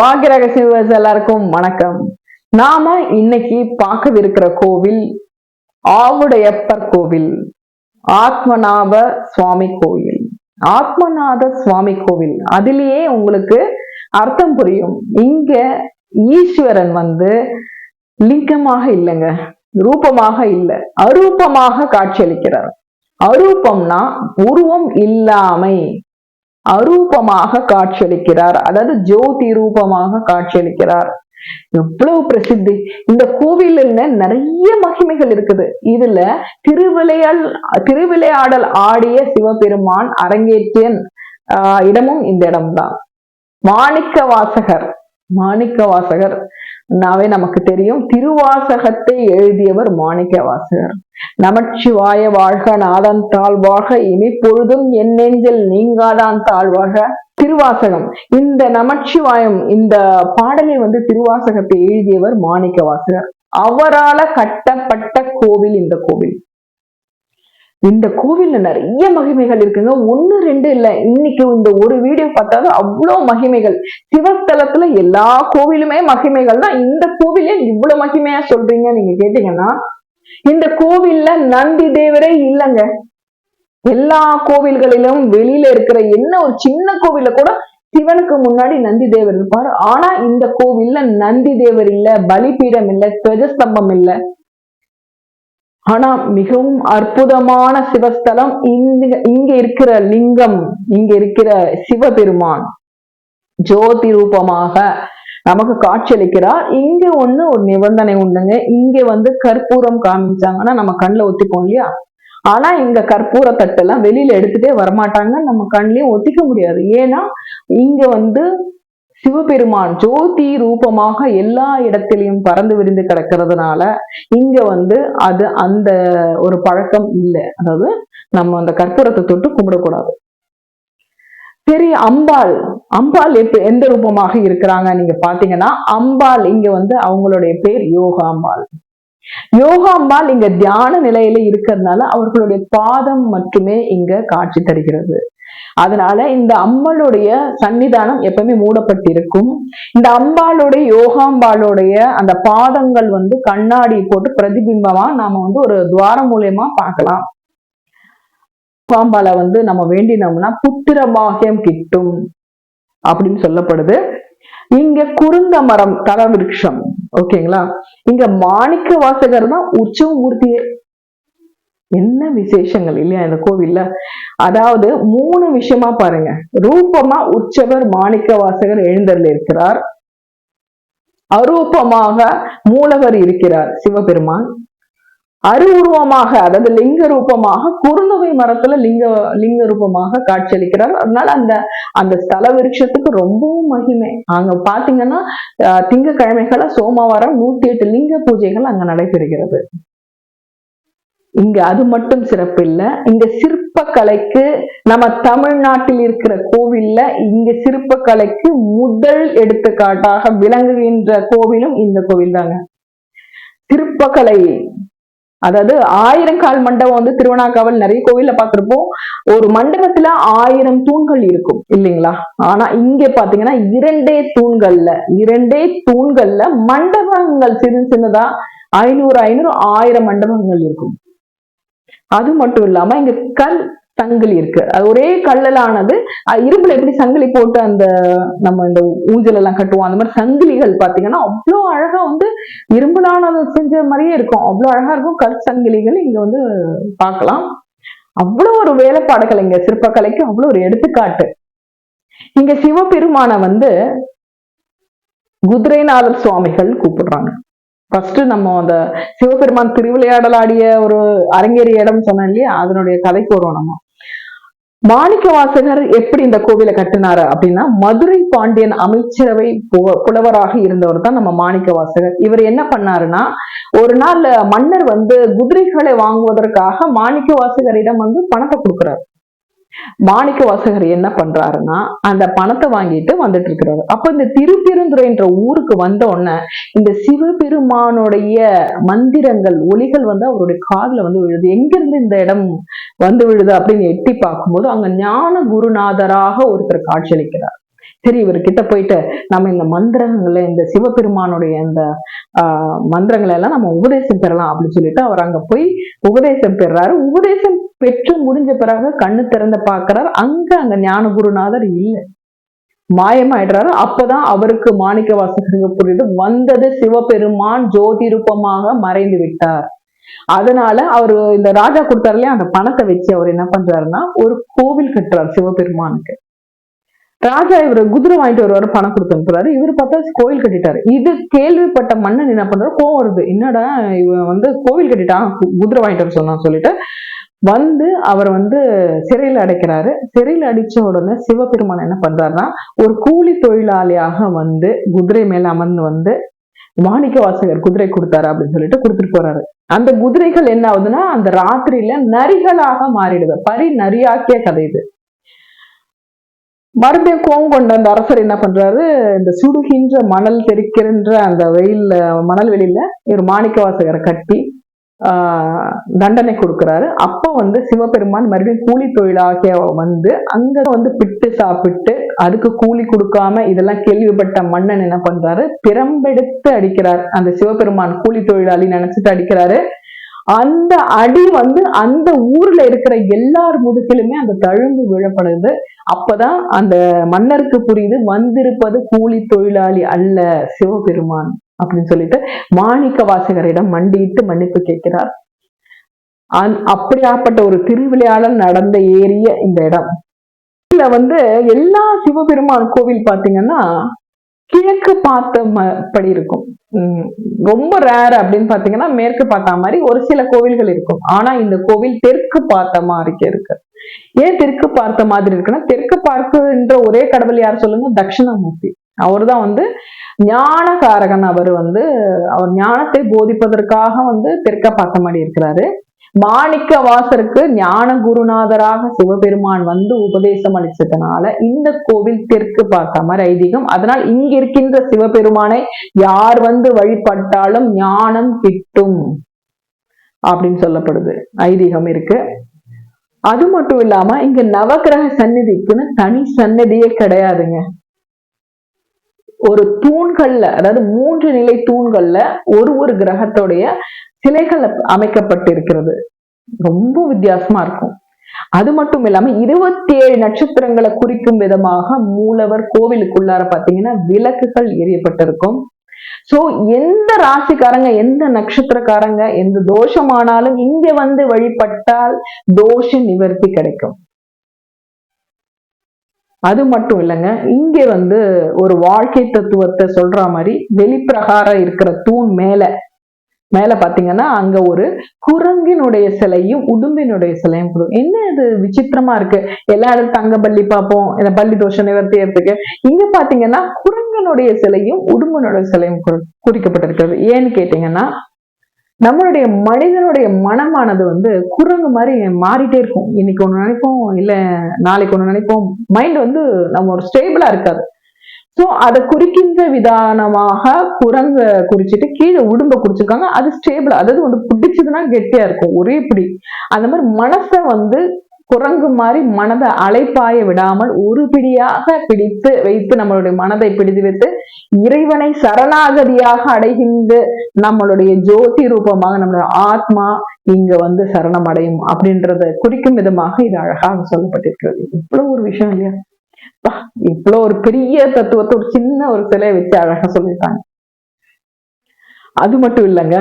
பாக்யரக சிவஸ் எல்லாருக்கும் வணக்கம். நாம இன்னைக்கு பார்க்கவிருக்கிற கோவில் ஆவுடையப்பர் கோவில் ஆத்மநாப சுவாமி கோவில். ஆத்மநாத சுவாமி கோவில். அதிலேயே உங்களுக்கு அர்த்தம் புரியும். இங்க ஈஸ்வரன் வந்து லிங்கமாக இல்லைங்க. ரூபமாக இல்லை. அரூபமாக காட்சியளிக்கிறார். அரூபம்னா உருவம் இல்லாமை. அரூபமாக காட்சியளிக்கிறார். அதாவது ஜோதி ரூபமாக காட்சியளிக்கிறார். எவ்வளவு பிரசித்தி. இந்த கோவில்ல நிறைய மகிமைகள் இருக்குது. இதுல திருவிளையால் திருவிளையாடல் ஆடிய சிவபெருமான் அரங்கேற்றிய ஆஹ் இடமும் இந்த இடம்தான். மாணிக்க வாசகர் மாணிக்க வாசகர் நாவே நமக்கு தெரியும். திருவாசகத்தை எழுதியவர் மாணிக்க வாசகர் நமச்சிவாய வாழ்க நாதன் தாழ்வாக இனி பொழுதும் என் நெஞ்சில் நீங்காதான் தாழ்வாக. திருவாசகம். இந்த நமச்சிவாயம் இந்த பாடலை வந்து திருவாசகத்தை எழுதியவர் மாணிக்க வாசகர் அவரால கட்டப்பட்ட கோவில் இந்த கோவில். இந்த கோவில்ல நிறைய மகிமைகள் இருக்குங்க. ஒண்ணு ரெண்டு இல்ல. இன்னைக்கு இந்த ஒரு வீடியோ பார்த்தாலும் அவ்வளோ மகிமைகள். சிவஸ்தலத்துல எல்லா கோவிலுமே மகிமைகள் தான். இந்த கோவிலே இவ்வளவு மகிமையா சொல்றீங்க நீங்க கேட்டீங்கன்னா இந்த கோவில்ல நந்தி தேவரே இல்லைங்க. எல்லா கோவில்களிலும் வெளியில இருக்கிற என்ன ஒரு சின்ன கோவில்ல கூட சிவனுக்கு முன்னாடி நந்தி தேவர் இருப்பார். ஆனா இந்த கோவில்ல நந்தி தேவர் இல்ல பலிபீடம் இல்ல துவஜஸ்தம்பம் இல்ல. ஆனா மிகவும் அற்புதமான சிவஸ்தலம் இங்க இங்க இருக்கிற லிங்கம் இங்க இருக்கிற சிவபெருமான். ஜோதி ரூபமாக நமக்கு காட்சியளிக்கிறார். இங்க ஒண்ணு ஒரு நிபந்தனை உண்டுங்க. இங்க வந்து கற்பூரம் காமிச்சாங்கன்னா நம்ம கண்ணுல ஒத்திப்போம் இல்லையா? ஆனா இங்க கற்பூர தட்டெல்லாம் வெளியில எடுத்துட்டே வரமாட்டாங்க. நம்ம கண்லயும் ஒத்திக்க முடியாது. ஏன்னா இங்க வந்து சிவபெருமான் ஜோதி ரூபமாக எல்லா இடத்திலையும் பறந்து விரிந்து கிடக்கிறதுனால இங்க வந்து அது அந்த ஒரு பழக்கம் இல்லை. அதாவது நம்ம அந்த கற்பூரத்தை தொட்டு கும்பிடக்கூடாது. சரி அம்பாள் அம்பாள் எப்ப எந்த ரூபமாக இருக்கிறாங்க நீங்க பாத்தீங்கன்னா அம்பாள் இங்க வந்து அவங்களுடைய பேர் யோகாம்பாள் யோகாம்பாள் இங்க தியான நிலையில இருக்கிறதுனால அவர்களுடைய பாதம் மட்டுமே இங்க காட்சி தருகிறது. அதனால இந்த அம்பாளுடைய சன்னிதானம் எப்பவுமே மூடப்பட்டிருக்கும். இந்த அம்பாளுடைய யோகாம்பாளுடைய அந்த பாதங்கள் வந்து கண்ணாடி போட்டு பிரதிபிம்பமா நாம வந்து ஒரு துவாரம் மூலியமா பார்க்கலாம். பாம்பால வந்து நம்ம வேண்டினோம்னா புத்திர பாகியம் கிட்டும் அப்படின்னு சொல்லப்படுது. இங்க குருந்த மரம் தலவிருஷம் ஓகேங்களா? இங்க மாணிக்க வாசகர் தான் உற்சவ மூர்த்தியே. என்ன விசேஷங்கள் இல்லையா இந்த கோவில்ல? அதாவது மூணு விஷயமா பாருங்க. ரூபமா உற்சவர் மாணிக்க வாசகர் எழுந்தருள் இருக்கிறார் அரூபமாக மூலவர் இருக்கிறார் சிவபெருமான். அருவுருவமாக அதாவது லிங்க ரூபமாக குறுந்தொகை மரத்துல லிங்க லிங்க ரூபமாக காட்சியளிக்கிறார். அதனால அந்த அந்த ஸ்தல விருட்சத்துக்கு ரொம்பவும் மகிமை. அங்க பாத்தீங்கன்னா அஹ், திங்கட்கிழமைகள சோமவாரம் நூத்தி எட்டு லிங்க பூஜைகள் அங்க நடைபெறுகிறது. இங்க அது மட்டும் சிறப்பு இல்ல இங்க சிற்பக்கலைக்கு நம்ம தமிழ்நாட்டில் இருக்கிற கோவில்ல இங்க சிற்பக்கலைக்கு முதல் எடுத்துக்காட்டாக விளங்குகின்ற கோவிலும் இந்த கோவில் தாங்க சிற்பக்கலை அதாவது ஆயிரம் கால் மண்டபம் வந்து திருவண்ணாக்காவல் நிறைய கோவில்ல பார்த்திருப்போம். ஒரு மண்டபத்துல ஆயிரம் தூண்கள் இருக்கும் இல்லைங்களா? ஆனா இங்க பாத்தீங்கன்னா இரண்டே தூண்கள்ல இரண்டே தூண்கள்ல மண்டபங்கள் சிறு சின்னதா ஐநூறு ஐநூறு ஆயிரம் மண்டபங்கள் இருக்கும். அது மட்டும் இல்லாம இங்க கல் சங்கிலி இருக்கு. அது ஒரே கல்லலானது இரும்புல எப்படி சங்கிலி போட்டு அந்த நம்ம இந்த ஊஞ்சல் எல்லாம் கட்டுவோம் அந்த மாதிரி சங்கிலிகள் பாத்தீங்கன்னா அவ்வளோ அழகா வந்து இரும்புலானது செஞ்ச மாதிரியே இருக்கும். அவ்வளோ அழகா இருக்கும். கற்சங்கிலிகள் இங்க வந்து பார்க்கலாம் அவ்வளோ ஒரு வேலைப்பாடுகள் இங்க. சிற்பக்கலைக்கு அவ்வளோ ஒரு எடுத்துக்காட்டு. இங்க சிவபெருமான வந்து குதிரைநாதர் சுவாமிகள் கூப்பிடுறாங்க. ஃபர்ஸ்ட் நம்ம அந்த சிவபெருமான் திருவிளையாடல் ஆடிய ஒரு அரங்கேறிய இடம் சொன்னேன் இல்லையா? அதனுடைய கதைக்கு வருவோம் நம்ம. மாணிக்க வாசகர் எப்படி இந்த கோவிலை கட்டினாரு அப்படின்னா மதுரை பாண்டியன் அமைச்சரவை புலவராக இருந்தவர் தான் நம்ம மாணிக்க வாசகர். இவர் என்ன பண்ணாருன்னா ஒரு நாள் மன்னர் வந்து குதிரைகளை வாங்குவதற்காக மாணிக்க வாசகரிடம் வந்து பணத்தை கொடுக்குறாரு. மாணிக்க வாசகர் என்ன பண்றாருன்னா அந்த பணத்தை வாங்கிட்டு வந்துட்டு இருக்கிறாரு. அப்ப இந்த திருப்பெருந்துறைன்ற ஊருக்கு வந்த உடனே இந்த சிவபெருமானுடைய மந்திரங்கள் ஒலிகள் வந்து அவருடைய காதுல வந்து விழுது. எங்கிருந்து இந்த இடம் வந்து விழுது அப்படின்னு எட்டி பார்க்கும்போது அங்க ஞான குருநாதராக ஒருத்தர் காட்சியளிக்கிறார். சரி இவர்கிட்ட போயிட்டு நம்ம இந்த மந்திரங்களை இந்த சிவபெருமானுடைய இந்த ஆஹ் மந்திரங்களை எல்லாம் நம்ம உபதேசம் பெறலாம் அப்படின்னு சொல்லிட்டு அவர் அங்க போய் உபதேசம் பெறாரு. உபதேசம் பெற்று முடிஞ்ச பிறகு கண்ணு திறந்து பார்க்கறாரு. அங்க அங்க ஞான குருநாதர் இல்லை. மாயமாயிடுறாரு. அப்பதான் அவருக்கு மாணிக்க வாசகருக்கு புரியுது. வந்தது சிவபெருமான் ஜோதி ரூபமாக மறைந்து விட்டார். அதனால அவரு இந்த ராஜா கொடுத்தாரு அந்த பணத்தை வச்சு அவர் என்ன பண்றாருன்னா ஒரு கோவில் கட்டுறார் சிவபெருமானுக்கு. ராஜா இவர் குதிரை வாங்கிட்டு வருவாரு பணம் கொடுத்து அனுப்புறாரு. இவர் பார்த்தா கோயில் கட்டிட்டாரு. இது கேள்விப்பட்ட மன்னன் என்ன பண்றாரு? கோவம் வருது. என்னடா இவன் வந்து கோவில் கட்டிட்டான்? கு- குதிரை வாங்கிட்டு வர சொன்னான்னு சொல்லிட்டு வந்து அவர் வந்து சிறையில் அடைக்கிறாரு. சிறையில் அடிச்ச உடனே சிவபெருமான் என்ன பண்றாருன்னா ஒரு கூலி தொழிலாளியாக வந்து குதிரை மேல அமர்ந்து வந்து மாணிக்க வாசகர் குதிரை கொடுத்தாரு அப்படின்னு சொல்லிட்டு கொடுத்துட்டு போறாரு. அந்த குதிரைகள் என்ன ஆகுதுன்னா அந்த ராத்திரியில நரிகளாக மாறிடுது. பரி நரியாக்கிய கதை இது. மறுபடியும் கோவம் கொண்ட அந்த அரசர் என்ன பண்றாரு? இந்த சுடுகின்ற மணல் தெரிக்கின்ற அந்த வெயில்ல மணல் வெளியில ஒரு மாணிக்க வாசகரை கட்டி தண்டனை கொடுக்கிறாரு. அப்போ வந்து சிவபெருமான் மறுபடியும் கூலி தொழிலாக வந்து அங்க வந்து பிட்டு சாப்பிட்டு அதுக்கு கூலி கொடுக்காம இதெல்லாம் கேள்விப்பட்ட மன்னன் என்ன பண்றாரு? பிரம்பெடுத்து அடிக்கிறார். அந்த சிவபெருமான் கூலி தொழிலாளி நினைச்சிட்டு அடிக்கிறாரு. அந்த அடி வந்து அந்த ஊர்ல இருக்கிற எல்லார் முதுகிலுமே அந்த தழும்பு விழப்படுது. அப்பதான் அந்த மன்னருக்கு புரியுது வந்திருப்பது கூலி தொழிலாளி அல்ல சிவபெருமான் அப்படின்னு சொல்லிட்டு மாணிக்க வாசகரிடம் மண்டியிட்டு மன்னிப்பு கேட்கிறார். அந்- அப்படியாப்பட்ட ஒரு திருவிளையாடல் நடந்த ஏரிய இந்த இடம். இதுல வந்து எல்லா சிவபெருமான் கோவில் பாத்தீங்கன்னா கிழக்கு பார்த்த படி இருக்கும். ரொம்ப ரேர் அப்படின்னு பார்த்தீங்கன்னா மேற்கு பார்த்தா மாதிரி ஒரு சில கோவில்கள் இருக்கும். ஆனா இந்த கோவில் தெற்கு பார்த்த மாதிரி இருக்கு. ஏன் தெற்கு பார்த்த மாதிரி இருக்குன்னா தெற்கு பார்க்குன்ற ஒரே கடவுள் யார் சொல்லுங்க? தட்சிணாமூர்த்தி. அவர்தான் வந்து ஞானகாரகன். அவர் வந்து அவர் ஞானத்தை போதிப்பதற்காக வந்து தெற்க பார்த்த மாதிரி இருக்கிறாரு. மாணிக்க வாசருக்கு ஞான குருநாதராக சிவபெருமான் வந்து உபதேசம் அளிச்சதுனால இந்த கோவில் தெற்கு பார்த்த மாதிரி ஐதீகம். அதனால் இங்க இருக்கின்ற சிவபெருமானை யார் வந்து வழிபட்டாலும் ஞானம் கிட்டும் அப்படின்னு சொல்லப்படுது. ஐதீகம் இருக்கு. அது மட்டும் இல்லாம இங்க நவக்கிரக சந்நிதிக்குன்னு தனி சன்னதியே கிடையாதுங்க. ஒரு தூண்கள்ல அதாவது மூன்று நிலை தூண்கள்ல ஒரு ஒரு கிரகத்தோடைய சிலைகள் அமைக்கப்பட்டிருக்கிறது. ரொம்ப வித்தியாசமா இருக்கும். அது மட்டும் இல்லாம இருபத்தி ஏழு நட்சத்திரங்களை குறிக்கும் விதமாக மூலவர் கோவிலுக்குள்ளார பாத்தீங்கன்னா விளக்குகள் எரியப்பட்டிருக்கும். சோ எந்த ராசிக்காரங்க எந்த நட்சத்திரக்காரங்க எந்த தோஷமானாலும் இங்க வந்து வழிபட்டால் தோஷ நிவர்த்தி கிடைக்கும். அது மட்டும் இல்லைங்க இங்கே வந்து ஒரு வாழ்க்கை தத்துவத்தை சொல்ற மாதிரி வெளிப்பிரகாரம் இருக்கிற தூண் மேல மேல பாத்தீங்கன்னா அங்க ஒரு குரங்கினுடைய சிலையும் உடும்பினுடைய சிலையும் கொடுக்கும் என்ன இது விசித்திரமா இருக்கு? எல்லா இடத்துல தங்க பள்ளி பார்ப்போம் இந்த பள்ளி தோஷ நிவர்த்தியத்துக்கு இங்க பாத்தீங்கன்னா குரங்கனுடைய சிலையும் உடும்பனுடைய சிலையும் குறி- குறிக்கப்பட்டிருக்கிறது. ஏன்னு கேட்டீங்கன்னா நம்மளுடைய மனிதனுடைய மனமானது வந்து குரங்கு மாதிரி மாறிட்டே இருக்கும். இன்னைக்கு ஒன்று நினைப்போம் இல்லை நாளைக்கு ஒன்று நினைப்போம். மைண்ட் வந்து நம்ம ஒரு ஸ்டேபிளாக இருக்காது. ஸோ அதை குறிக்கின்ற விதானமாக குரங்க குறிச்சிட்டு கீழே உடும்ப குறிச்சிருக்காங்க. அது ஸ்டேபிள் அதாவது வந்து பிடிச்சதுன்னா கெட்டியா இருக்கும். ஒரே பிடி. அந்த மாதிரி மனசை வந்து குரங்கு மாதிரி மனதை அலைப்பாய விடாமல் ஒரு பிடியாக பிடித்து வைத்து நம்மளுடைய மனதை பிடித்து வைத்து இறைவனை சரணாகதியாக அடைகின்ற நம்மளுடைய ஜோதி ரூபமாக நம்மளுடைய ஆத்மா இங்க வந்து சரணம் அடையும் அப்படின்றத குறிக்கும் விதமாக இது அழகாக சொல்லப்பட்டிருக்கிறது. இவ்வளவு ஒரு விஷயம் இல்லையா? அப்பா, இவ்வளவு ஒரு பெரிய தத்துவத்தை ஒரு சின்ன ஒரு சிலையை வச்சு அழகா சொல்லியிருக்காங்க. அது மட்டும் இல்லைங்க.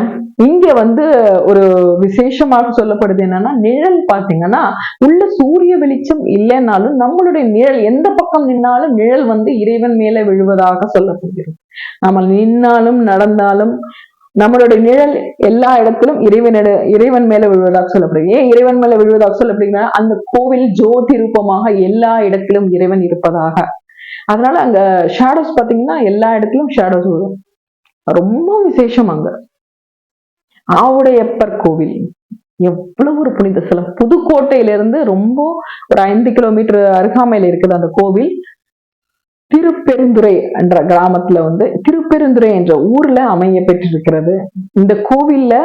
இங்க வந்து ஒரு விசேஷமாக சொல்லப்படுது என்னன்னா நிழல் பாத்தீங்கன்னா உள்ள சூரிய வெளிச்சம் இல்லைன்னாலும் நம்மளுடைய நிழல் எந்த பக்கம் நின்னாலும் நிழல் வந்து இறைவன் மேல விழுவதாக சொல்லப்படுகிறது. நம்ம நின்னாலும் நடந்தாலும் நம்மளுடைய நிழல் எல்லா இடத்திலும் இறைவனிட இறைவன் மேல விழுவதாக சொல்லப்படுது ஏன் இறைவன் மேல விழுவதாக சொல்லப்படுகிறா அந்த கோவில் ஜோதி ரூபமாக எல்லா இடத்திலும் இறைவன் இருப்பதாக. அதனால அங்க ஷேடோஸ் பாத்தீங்கன்னா எல்லா இடத்திலும் ஷேடோஸ் விழும் ரொம்ப விசேஷம் அங்க. ஆவுடையப்பர் கோவில். எவ்வளவு ஒரு புனித ஸ்தலம். புதுக்கோட்டையிலிருந்து ரொம்ப ஒரு ஐந்து கிலோமீட்டர் அருகாமையில் இருக்குது அந்த கோவில். திருப்பெருந்துறை என்ற கிராமத்துல வந்து திருப்பெருந்துறை என்ற ஊர்ல அமைய பெற்றிருக்கிறது இந்த கோவில்ல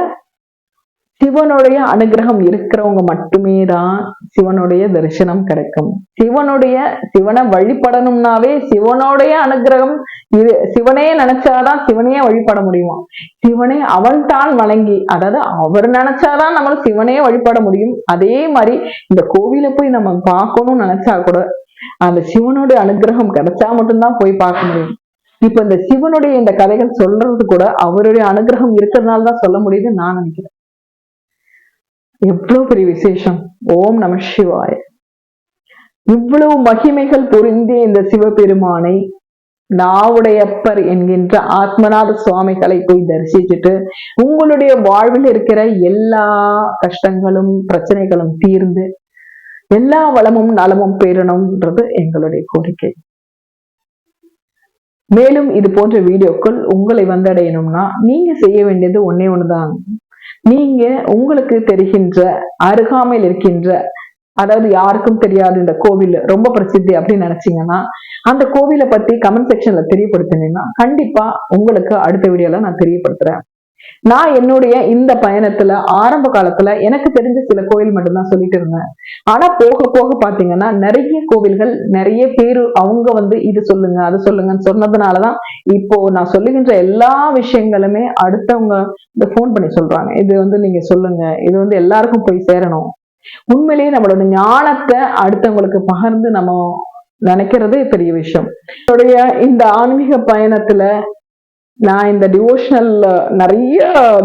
சிவனுடைய அனுகிரகம் இருக்கிறவங்க மட்டுமே தான் சிவனுடைய தரிசனம் கிடைக்கும். சிவனுடைய சிவனை வழிபடணும்னாவே சிவனுடைய அனுகிரகம் இது சிவனே நினைச்சாதான் சிவனையே வழிபட முடியுமா சிவனே அவன் தான் வணங்கி அதாவது அவர் நினைச்சாதான் நம்ம சிவனே வழிபட முடியும். அதே மாதிரி இந்த கோவில போய் நம்ம பார்க்கணும்னு நினைச்சா கூட அந்த சிவனுடைய அனுகிரகம் கிடைச்சா மட்டும்தான் போய் பார்க்க முடியும். இப்ப இந்த சிவனுடைய இந்த கதைகள் சொல்றது கூட அவருடைய அனுகிரகம் இருக்கிறதுனால தான் சொல்ல முடியுதுன்னு நான் நினைக்கிறேன். எவ்வளவு பெரிய விசேஷம். ஓம் நம சிவாய. இவ்வளவு மகிமைகள் பொருந்திய இந்த சிவபெருமானை நாவுடையப்பர் என்கின்ற ஆத்மநாத சுவாமிகளை போய் தரிசிச்சுட்டு உங்களுடைய வாழ்வில் இருக்கிற எல்லா கஷ்டங்களும் பிரச்சனைகளும் தீர்ந்து எல்லா வளமும் நலமும் பெறணும்ன்றது எங்களுடைய கோரிக்கை. மேலும் இது போன்ற வீடியோக்கள் உங்களை வந்தடையணும்னா நீங்க செய்ய வேண்டியது ஒன்னே ஒண்ணுதான். நீங்க உங்களுக்கு தெரிகின்ற அருகாமையில் இருக்கின்ற அதாவது யாருக்கும் தெரியாது இந்த கோவில் ரொம்ப பிரசித்தி அப்படின்னு நினைச்சீங்கன்னா அந்த கோவிலை பத்தி கமெண்ட் செக்ஷன்ல தெரியப்படுத்தினீங்கன்னா கண்டிப்பா உங்களுக்கு அடுத்த வீடியோல நான் தெரியப்படுத்துறேன். நான் என்னுடைய இந்த பயணத்துல ஆரம்ப காலத்துல எனக்கு தெரிஞ்ச சில கோவில் மட்டும்தான் சொல்லிட்டு இருந்தேன். ஆனா போக போக பாத்தீங்கன்னா நிறைய கோவில்கள் நிறைய பேரு அவங்க வந்து இது சொல்லுங்க அது சொல்லுங்கன்னு சொன்னதுனாலதான் இப்போ நான் சொல்லுகின்ற எல்லா விஷயங்களுமே அடுத்தவங்க இந்த போன் பண்ணி சொல்றாங்க. இது வந்து நீங்க சொல்லுங்க இது வந்து எல்லாருக்கும் போய் சேரணும். உண்மையிலேயே நம்மளோட ஞானத்தை அடுத்தவங்களுக்கு பகிர்ந்து நம்ம நினைக்கிறதே பெரிய விஷயம். என்னுடைய இந்த ஆன்மீக பயணத்துல நான் இந்த டிவோஷனல் நிறைய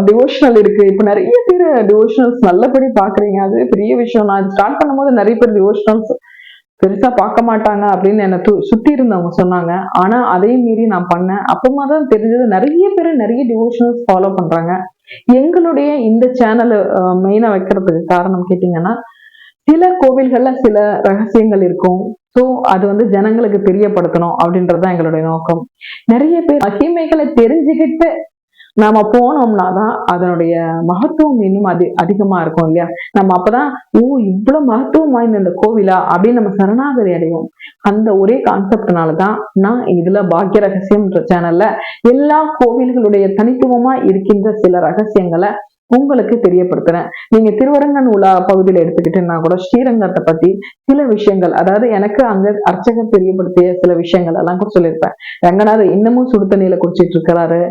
டிவோஷனல் இருக்கு. இப்போ நிறைய பேர் டிவோஷனல்ஸ் நல்லபடி பாக்குறீங்க. அது பெரிய விஷயம். நான் ஸ்டார்ட் பண்ணும்போது நிறைய பேர் டிவோஷனல்ஸ் பெருசா பார்க்க மாட்டாங்க அப்படின்னு என்ன சுத்தி இருந்தவங்க சொன்னாங்க. ஆனா அதையும் மீறி நான் பண்ணேன். அப்பமா தான் தெரிஞ்சது நிறைய பேர் நிறைய டிவோஷனல்ஸ் ஃபாலோ பண்றாங்க. எங்களுடைய இந்த சேனல் மெயினா வைக்கிறதுக்கு காரணம் கேட்டீங்கன்னா சில கோவில்கள்ல சில ரகசியங்கள் இருக்கும். ஸோ அது வந்து ஜனங்களுக்கு தெரியப்படுத்தணும் அப்படின்றது தான் எங்களுடைய நோக்கம். நிறைய பேர் மகிமைகளை தெரிஞ்சுக்கிட்டு நாம போனோம்னா தான் அதனுடைய மகத்துவம் இன்னும் அது அதிகமா இருக்கும் இல்லையா? நம்ம அப்பதான் ஓ இவ்வளவு மகத்துவம் வாய்ந்த இந்த கோவிலா? அப்படின்னு நம்ம சரணாகதி அடைவோம். அந்த ஒரே கான்செப்ட்னால தான் நான் இதுல பாக்கிய ரகசியம்ன்ற சேனல்ல எல்லா கோவில்களுடைய தனித்துவமா இருக்கின்ற சில ரகசியங்களை உங்களுக்கு தெரியப்படுத்துறேன். நீங்க திருவரங்கன் உலா பகுதியில் எடுத்துக்கிட்டேன்னா கூட ஸ்ரீரங்கத்தை பத்தி சில விஷயங்கள் அதாவது எனக்கு அங்க அர்ச்சகர் தெரியப்படுத்திய சில விஷயங்கள் எல்லாம் கூட சொல்லியிருப்பேன். ரங்கநாதர் இன்னமும் சுடு தண்ணியில குடிச்சிட்டு இருக்கிறாரு.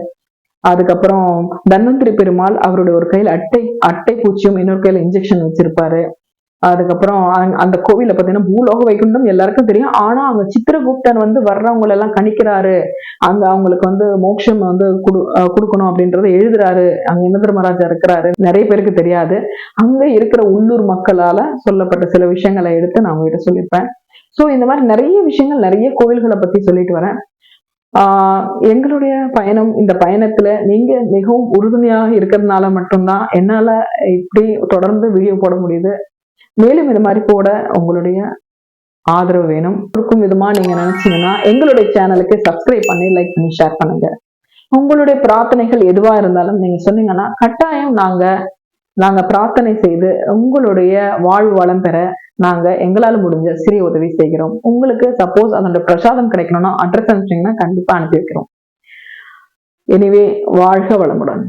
அதுக்கப்புறம் தன்வந்திரி பெருமாள் அவருடைய ஒரு கையில் அட்டை அட்டை பூச்சியும் இன்னொரு கையில இன்ஜெக்ஷன் வச்சிருப்பாரு. அதுக்கப்புறம் அந்த கோவில பாத்தீங்கன்னா பூலோக வைகுண்டம் எல்லாருக்கும் தெரியும். ஆனா அவங்க சித்திரகுப்தன் வந்து வர்றவங்களை எல்லாம் கணிக்கிறாரு. அங்க அவங்களுக்கு வந்து மோட்சம் வந்து குடு கொடுக்கணும் அப்படின்றத எழுதுறாரு. அங்க இந்திரமராஜா இருக்கிறாரு. நிறைய பேருக்கு தெரியாது. அங்க இருக்கிற உள்ளூர் மக்களால சொல்லப்பட்ட சில விஷயங்களை எடுத்து நான் உங்ககிட்ட சொல்லியிருப்பேன். ஸோ இந்த மாதிரி நிறைய விஷயங்கள் நிறைய கோவில்களை பத்தி சொல்லிட்டு வரேன். ஆஹ் எங்களுடைய பயணம் இந்த பயணத்துல நீங்க மிகவும் உறுதுணையாக இருக்கிறதுனால மட்டும்தான் என்னால இப்படி தொடர்ந்து வீடியோ போட முடியுது. மேலும் இது மாதிரி போட உங்களுடைய ஆதரவு வேணும். இருக்கும் விதமாக நீங்கள் நினச்சிங்கன்னா எங்களுடைய சேனலுக்கு சப்ஸ்கிரைப் பண்ணி லைக் பண்ணி ஷேர் பண்ணுங்க. உங்களுடைய பிரார்த்தனைகள் எதுவாக இருந்தாலும் நீங்கள் சொன்னீங்கன்னா கட்டாயம் நாங்கள் நாங்கள் பிரார்த்தனை செய்து உங்களுடைய வாழ்வு வளம் பெற நாங்கள் எங்களால் முடிஞ்ச சிறிய உதவி செய்கிறோம். உங்களுக்கு சப்போஸ் அதோட பிரசாதம் கிடைக்கணும்னா அட்ரஸ் அனுப்பிச்சிங்கன்னா கண்டிப்பாக அனுப்பி வைக்கிறோம். எனிவே வாழ்க வளமுடன்.